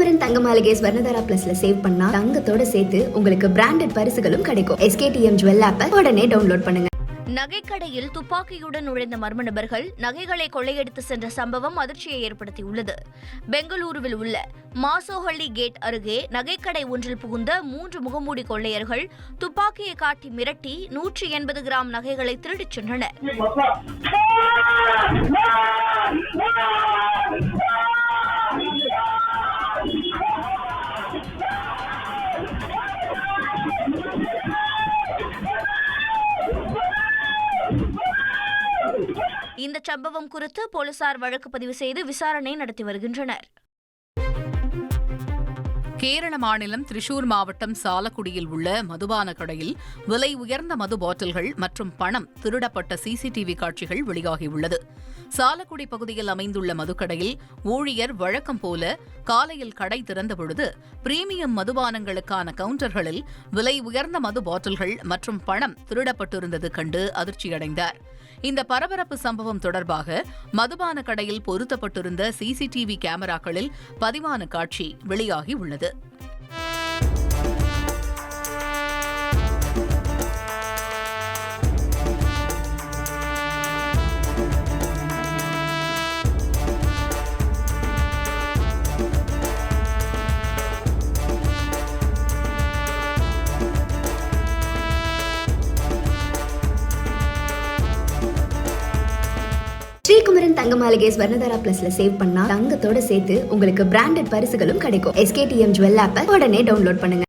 ஸ்ரீகுமரன் தங்க மாளிகை ஸ்வர்ணதாரா பிளஸ்ல சேவ் பண்ணா தங்கத்தோட சேர்த்து உங்களுக்கு பிராண்டட் பரிசுகளும் கிடைக்கும் எஸ்கேடிஎம் ஜுவல் ஆப்பை உடனே டவுன்லோட் பண்ணுங்க நகைக்கடையில் துப்பாக்கியுடன் நுழைந்த மர்ம நபர்கள் நகைகளை கொள்ளையடித்து சென்ற சம்பவம் அதிர்ச்சியை ஏற்படுத்தியுள்ளது பெங்களூருவில் உள்ள மாசோஹள்ளி கேட் அருகே நகைக்கடை ஒன்றில் புகுந்த மூன்று முகமூடி கொள்ளையர்கள் துப்பாக்கியை காட்டி மிரட்டி நூற்றி எண்பது கிராம் நகைகளை திருடிச் சென்றனர் இந்த சம்பவம் குறித்து போலீசார் வழக்கு பதிவு செய்து விசாரணை நடத்தி வருகின்றனர். கேரள மாநிலம் திரிசூர் மாவட்டம் சாலக்குடியில் உள்ள மதுபான கடையில் விலை உயர்ந்த மது பாட்டில்கள் மற்றும் பணம் திருடப்பட்ட சிசிடிவி காட்சிகள் வெளியாகியுள்ளது. சாலக்குடி பகுதியில் அமைந்துள்ள மதுக்கடையில் ஊழியர் வழக்கம் போல காலையில் கடை திறந்தபொழுது பிரீமியம் மதுபானங்களுக்கான கவுண்டர்களில் விலை உயர்ந்த மது பாட்டில்கள் மற்றும் பணம் திருடப்பட்டிருந்தது கண்டு அதிர்ச்சியடைந்தார். இந்த பரபரப்பு சம்பவம் தொடர்பாக மதுபான கடையில் பொருத்தப்பட்டிருந்த சிசிடிவி கேமராக்களில் பதிவான காட்சி வெளியாகி உள்ளது. ஸ்ரீகுமரன் தங்க மாளிகை ஸ்வர்ணதாரா பிளஸ்ல சேவ் பண்ணா தங்கத்தோட சேர்த்து உங்களுக்கு பிராண்டட் பரிசுகளும் கிடைக்கும். எஸ்கேடிஎம் ஜுவல் ஆப்பை உடனே டவுன்லோட் பண்ணுங்க.